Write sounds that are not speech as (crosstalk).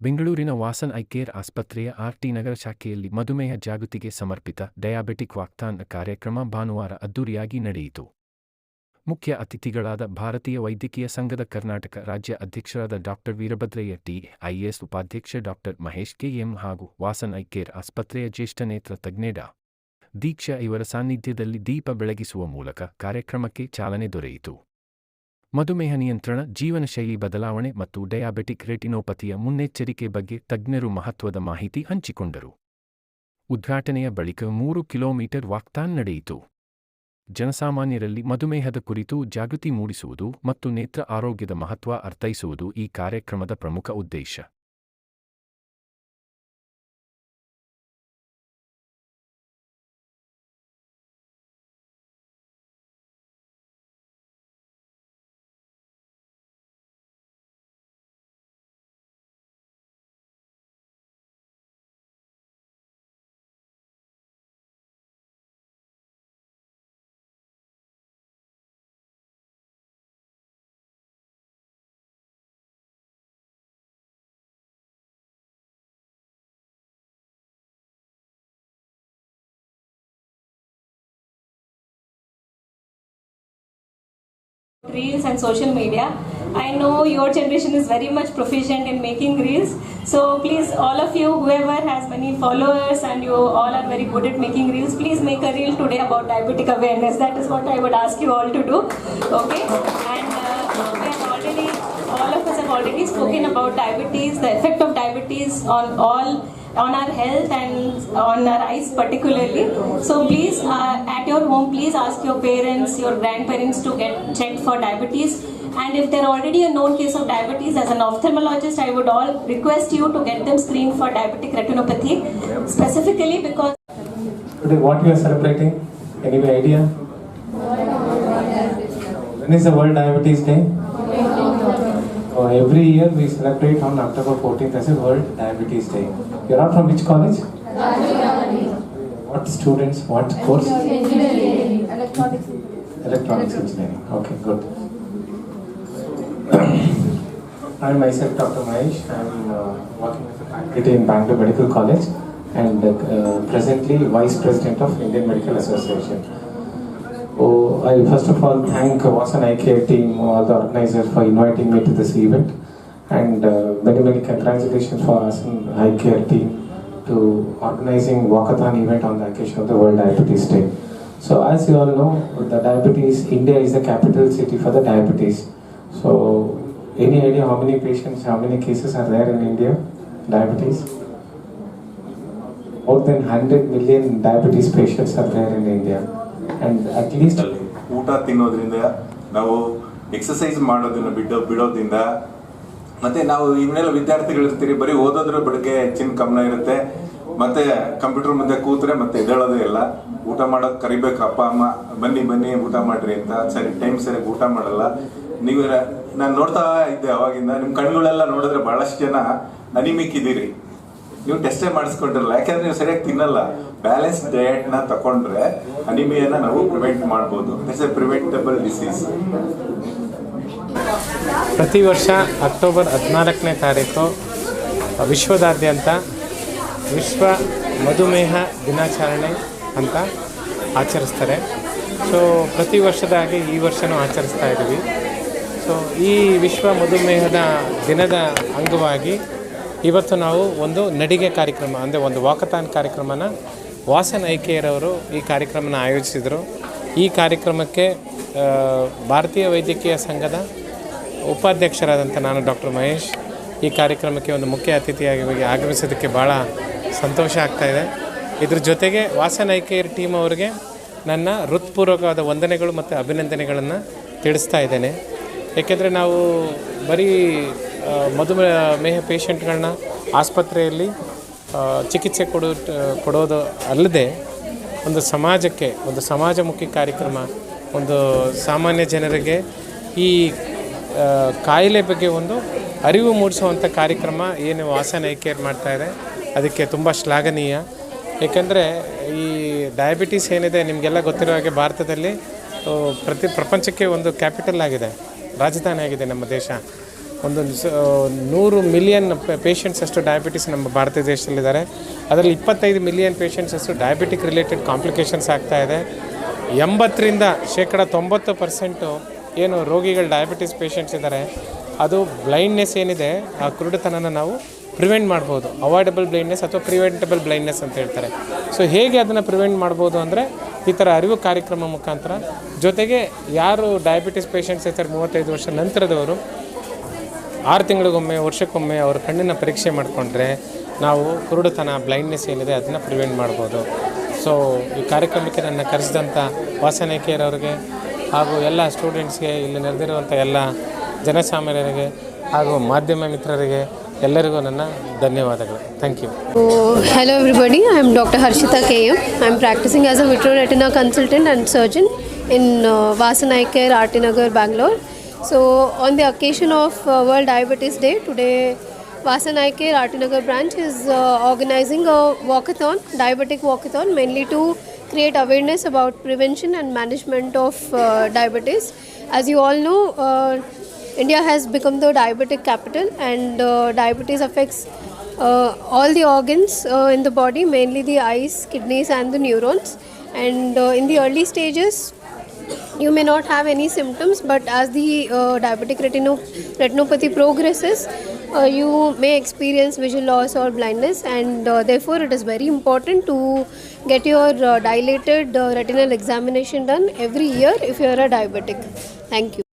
ಬೆಂಗಳೂರಿನ Vasan eye care ಆಸ್ಪತ್ರೆಯ R T Nagar ಶಾಖೆಯಲ್ಲಿ ಮಧುಮೇಹ ಜಾಗೃತಿಗೆ ಸಮರ್ಪಿತ ಡಯಾಬೆಟಿಕ್ ವಾಕ್ಥಾನ್ ಕಾರ್ಯಕ್ರಮ ಭಾನುವಾರ ಅದ್ದೂರಿಯಾಗಿ ನಡೆಯಿತು. ಮುಖ್ಯ ಅತಿಥಿಗಳಾದ ಭಾರತೀಯ ವೈದ್ಯಕೀಯ ಸಂಘದ ಕರ್ನಾಟಕ ರಾಜ್ಯ ಅಧ್ಯಕ್ಷರಾದ ಡಾಕ್ಟರ್ ವೀರಭದ್ರಯ್ಯ ಟಿ, ಐಎಎಸ್ ಉಪಾಧ್ಯಕ್ಷ ಡಾಕ್ಟರ್ ಮಹೇಶ್ ಕೆಎಂ ಹಾಗೂ ವಾಸನ್ ಐ ಆಸ್ಪತ್ರೆಯ ಜ್ಯೇಷ್ಠ ನೇತ್ರ ತಜ್ಞೆ ಡಾ. ದೀಕ್ಷಾ ಇವರ ಸಾನ್ನಿಧ್ಯದಲ್ಲಿ ದೀಪ ಬೆಳಗಿಸುವ ಮೂಲಕ ಕಾರ್ಯಕ್ರಮಕ್ಕೆ ಚಾಲನೆ ದೊರೆಯಿತು. ಮಧುಮೇಹ ನಿಯಂತ್ರಣ, ಜೀವನಶೈಲಿ ಬದಲಾವಣೆ ಮತ್ತು ಡಯಾಬೆಟಿಕ್ ರೆಟಿನೋಪತಿಯ ಮುನ್ನೆಚ್ಚರಿಕೆ ಬಗ್ಗೆ ತಜ್ಞರು ಮಹತ್ವದ ಮಾಹಿತಿ ಹಂಚಿಕೊಂಡರು. ಉದ್ಘಾಟನೆಯ ಬಳಿಕ ಮೂರು ಕಿಲೋಮೀಟರ್ ವಾಕ್ತಾನ್ ನಡೆಯಿತು. ಜನಸಾಮಾನ್ಯರಲ್ಲಿ ಮಧುಮೇಹದ ಕುರಿತು ಜಾಗೃತಿ ಮೂಡಿಸುವುದು ಮತ್ತು ನೇತ್ರ ಆರೋಗ್ಯದ ಮಹತ್ವ ಅರ್ಥೈಸುವುದು ಈ ಕಾರ್ಯಕ್ರಮದ ಪ್ರಮುಖ ಉದ್ದೇಶ. Reels and social media. I know your generation is very much proficient in making reels. So please, all of you, whoever has many followers and you all are very good at making reels, please make a reel today about diabetic awareness. That is what I would ask you all to do. Okay? And uh, we have already, all of us have already spoken about diabetes, the effect of diabetes on all on our health and on our eyes particularly. So please, uh, at your home, please ask your parents, your grandparents to get checked for diabetes. And if they're already a known case of diabetes, as an ophthalmologist, I would all request you to get them screened for diabetic retinopathy, specifically because Today, what you are celebrating? Any idea? When is the World Diabetes Day? Oh, every year we celebrate on October 14th as a World Diabetes Day. You are from which college? What students? What course? Electronics. Engineering. Electronics engineering. Okay, good. (coughs) I am myself Dr. Mahesh. I am uh, working as a faculty in Bangalore Medical College and uh, presently Vice President of Indian Medical Association. Oh, I first of all thank Vasan Eye Care team, all the organizers for inviting me to this event and uh, many many congratulations for Vasan Eye Care team to organizing walkathon event on the occasion of the World Diabetes Day. So as you all know, the diabetes, India is the capital city for the diabetes. So any idea how many patients, how many cases are there in India? Diabetes? More than 100 million diabetes patients are there in India. And at least ಅಲ್ಲಿ ಊಟ ತಿನ್ನೋದ್ರಿಂದ ನಾವು exercise ಮಾಡೋದನ್ನ ಬಿಟ್ಟು ಬಿಡೋದ್ರಿಂದ ಮತ್ತೆ ನಾವು ಇವನ್ನೆಲ್ಲ ವಿದ್ಯಾರ್ಥಿಗಳು ಇರ್ತೀರಿ, ಬರೀ ಓದೋದ್ರ ಬೆಳಗ್ಗೆ ಹೆಚ್ಚಿನ ಗಮನ ಇರುತ್ತೆ. ಮತ್ತೆ ಕಂಪ್ಯೂಟರ್ ಮುಂದೆ ಕೂತ್ರೆ ಮತ್ತೆ ಎದ್ದೇಳೋದೇ ಇಲ್ಲ. ಊಟ ಮಾಡೋಕೆ ಕರಿಬೇಕು, ಅಪ್ಪ, ಅಮ್ಮ, ಬನ್ನಿ ಬನ್ನಿ, ಊಟ ಮಾಡ್ರಿ ಅಂತ. ಸರಿ, ಟೈಮ್ ಸರಿಯಾಗಿ ಊಟ ಮಾಡಲ್ಲ. ನೀವು ನಾನು ನೋಡ್ತಾ ಇದ್ದೆ ಅವಾಗಿಂದ ನಿಮ್ಮ ಕಣ್ಗಳೆಲ್ಲ ನೋಡಿದ್ರೆ ಬಹಳಷ್ಟು ಜನ ಅನಿಮಿಕ್ ಇದ್ದೀರಿ ನೀವು ಟೆಸ್ಟೇ ಮಾಡಿಸ್ಕೊಂಡಿರಲ್ಲ. ಯಾಕಂದ್ರೆ ನೀವು ಸರಿಯಾಗಿ ತಿನ್ನಲ್ಲ. ಬ್ಯಾಲೆನ್ಸ್ ಡಯಟ್ನ ತಕೊಂಡ್ರೆ ಅನಿಮಿಯನ್ನ ನಾವು ಪ್ರಿವೆಂಟ್ ಮಾಡ್ಬೋದು. ಇಟ್ಸ್ ಎ ಪ್ರಿವೆಂಟಬಲ್ ಡಿಸೀಸ್ ಪ್ರತಿ ವರ್ಷ ಅಕ್ಟೋಬರ್ ಹದಿನಾಲ್ಕನೇ ತಾರೀಕು ವಿಶ್ವದಾದ್ಯಂತ ವಿಶ್ವ ಮಧುಮೇಹ ದಿನಾಚರಣೆ ಅಂತ ಆಚರಿಸ್ತಾರೆ. ಸೊ ಪ್ರತಿ ವರ್ಷದ ಹಾಗೆ ಈ ವರ್ಷವೂ ಆಚರಿಸ್ತಾ ಇದ್ದೀವಿ. ಸೊ ಈ ವಿಶ್ವ ಮಧುಮೇಹದ ದಿನದ ಅಂಗವಾಗಿ ಇವತ್ತು ನಾವು ಒಂದು ನಡಿಗೆ ಕಾರ್ಯಕ್ರಮ, ಅಂದರೆ ಒಂದು ವಾಕಥಾನ್ ಕಾರ್ಯಕ್ರಮನ ವಾಸನ್ ಐಕೆಯರವರು ಈ ಕಾರ್ಯಕ್ರಮನ ಆಯೋಜಿಸಿದರು. ಈ ಕಾರ್ಯಕ್ರಮಕ್ಕೆ ಭಾರತೀಯ ವೈದ್ಯಕೀಯ ಸಂಘದ ಉಪಾಧ್ಯಕ್ಷರಾದಂಥ ನಾನು ಡಾಕ್ಟರ್ ಮಹೇಶ್. ಈ ಕಾರ್ಯಕ್ರಮಕ್ಕೆ ಒಂದು ಮುಖ್ಯ ಅತಿಥಿಯಾಗಿ ಹೋಗಿ ಆಗಮಿಸೋದಕ್ಕೆ ಭಾಳ ಸಂತೋಷ ಆಗ್ತಾಯಿದೆ ಇದ್ರ ಜೊತೆಗೆ ವಾಸ ಐಕೇರ್ ಟೀಮ್ ಅವರಿಗೆ ನನ್ನ ಹೃತ್ಪೂರ್ವಕವಾದ ವಂದನೆಗಳು ಮತ್ತು ಅಭಿನಂದನೆಗಳನ್ನು ತಿಳಿಸ್ತಾ ಇದ್ದೇನೆ. ಏಕೆಂದರೆ ನಾವು ಬರೀ ಮಧುಮೇಹ ಪೇಷಂಟ್ಗಳನ್ನ ಆಸ್ಪತ್ರೆಯಲ್ಲಿ ಚಿಕಿತ್ಸೆ ಕೊಡೋ, ಕೊಡೋದು ಅಲ್ಲದೆ ಒಂದು ಸಮಾಜಕ್ಕೆ, ಒಂದು ಸಮಾಜಮುಖಿ ಕಾರ್ಯಕ್ರಮ ಒಂದು ಸಾಮಾನ್ಯ ಜನರಿಗೆ ಈ ಕಾಯಿಲೆ ಬಗ್ಗೆ ಒಂದು ಅರಿವು ಮೂಡಿಸುವಂಥ ಕಾರ್ಯಕ್ರಮ ಏನು ವಾಸನ ಕೇರ್ ಮಾಡ್ತಾ ಇದೆ ಅದಕ್ಕೆ ತುಂಬ ಶ್ಲಾಘನೀಯ. ಏಕೆಂದರೆ ಈ ಡಯಾಬಿಟೀಸ್ ಏನಿದೆ ನಿಮಗೆಲ್ಲ ಗೊತ್ತಿರೋ ಹಾಗೆ ಭಾರತದಲ್ಲಿ ಪ್ರತಿ ಪ್ರಪಂಚಕ್ಕೆ ಒಂದು ಕ್ಯಾಪಿಟಲ್ ಆಗಿದೆ, ರಾಜಧಾನಿ ಆಗಿದೆ ನಮ್ಮ ದೇಶ. ಒಂದು ನೂರು ಮಿಲಿಯನ್ ಪೇಷಂಟ್ಸ್ ಅಷ್ಟು ಡಯಾಬಿಟಿಸ್ ನಮ್ಮ ಭಾರತ ದೇಶದಲ್ಲಿದ್ದಾರೆ. ಅದರಲ್ಲಿ ಇಪ್ಪತ್ತೈದು ಮಿಲಿಯನ್ ಪೇಷಂಟ್ಸ್ ಅಷ್ಟು ಡಯಾಬಿಟಿಕ್ ರಿಲೇಟೆಡ್ ಕಾಂಪ್ಲಿಕೇಶನ್ಸ್ ಆಗ್ತಾಯಿದೆ ಎಂಬತ್ತರಿಂದ ಶೇಕಡ ತೊಂಬತ್ತು ಪರ್ಸೆಂಟು ಏನು ರೋಗಿಗಳು ಡಯಾಬಿಟಿಸ್ ಪೇಷಂಟ್ಸ್ ಇದ್ದಾರೆ ಅದು ಬ್ಲೈಂಡ್ನೆಸ್ ಏನಿದೆ, ಆ ಕುರುಡುತನನ ನಾವು ಪ್ರಿವೆಂಟ್ ಮಾಡ್ಬೋದು. ಅವಾಯ್ಡಬಲ್ ಬ್ಲೈಂಡ್ನೆಸ್ ಅಥವಾ ಪ್ರಿವೆಂಟಬಲ್ ಬ್ಲೈಂಡ್ನೆಸ್ ಅಂತ ಹೇಳ್ತಾರೆ. ಸೊ ಹೇಗೆ ಅದನ್ನು ಪ್ರಿವೆಂಟ್ ಮಾಡ್ಬೋದು ಅಂದರೆ, ಈ ಥರ ಅರಿವು ಕಾರ್ಯಕ್ರಮ ಮುಖಾಂತರ ಜೊತೆಗೆ ಯಾರು ಡಯಾಬಿಟಿಸ್ ಪೇಷಂಟ್ಸ್ ಇರ್ತಾರೆ ಮೂವತ್ತೈದು ವರ್ಷ ನಂತರದವರು, ಆರು ತಿಂಗಳಿಗೊಮ್ಮೆ, ವರ್ಷಕ್ಕೊಮ್ಮೆ ಅವ್ರ ಕಣ್ಣಿನ ಪರೀಕ್ಷೆ ಮಾಡಿಕೊಂಡ್ರೆ ನಾವು ಕುರುಡುತನ ಬ್ಲೈಂಡ್ನೆಸ್ ಏನಿದೆ ಅದನ್ನು ಪ್ರಿವೆಂಟ್ ಮಾಡ್ಬೋದು. ಸೊ ಈ ಕಾರ್ಯಕ್ರಮಕ್ಕೆ ನನ್ನ ಕರೆಸಿದಂಥ ವಾಸನೇಕೇರ್ ಅವರಿಗೆ ಹಾಗೂ ಎಲ್ಲ ಸ್ಟೂಡೆಂಟ್ಸ್ಗೆ ಇಲ್ಲಿ ನಡೆದಿರುವಂಥ ಎಲ್ಲ ಜನಸಾಮಾನ್ಯರಿಗೆ ಹಾಗೂ ಮಾಧ್ಯಮ ಮಿತ್ರರಿಗೆ ಎಲ್ಲರಿಗೂ ನನ್ನ ಧನ್ಯವಾದಗಳು. Thank you hello everybody I am doctor Harshitha K M I am practising as a vitreo retina consultant and surgeon in Vasan Eye Care R T Nagar Bangalore so on the occasion of world diabetes day today Vasan Eye Care R T Nagar branch is organising a walkathon diabetic walkathon mainly to create awareness about prevention and management of uh, diabetes. As you all know, uh, India has become the diabetic capital, and uh, diabetes affects uh, all the organs uh, in the body, mainly the eyes, kidneys, and the neurons. And uh, in the early stages, you may not have any symptoms, but as the uh, diabetic retino- retinopathy progresses, uh, you may experience visual loss or blindness, and uh, therefore, it is very important to get your uh, dilated uh, retinal examination done every year if you are a diabetic. Thank you.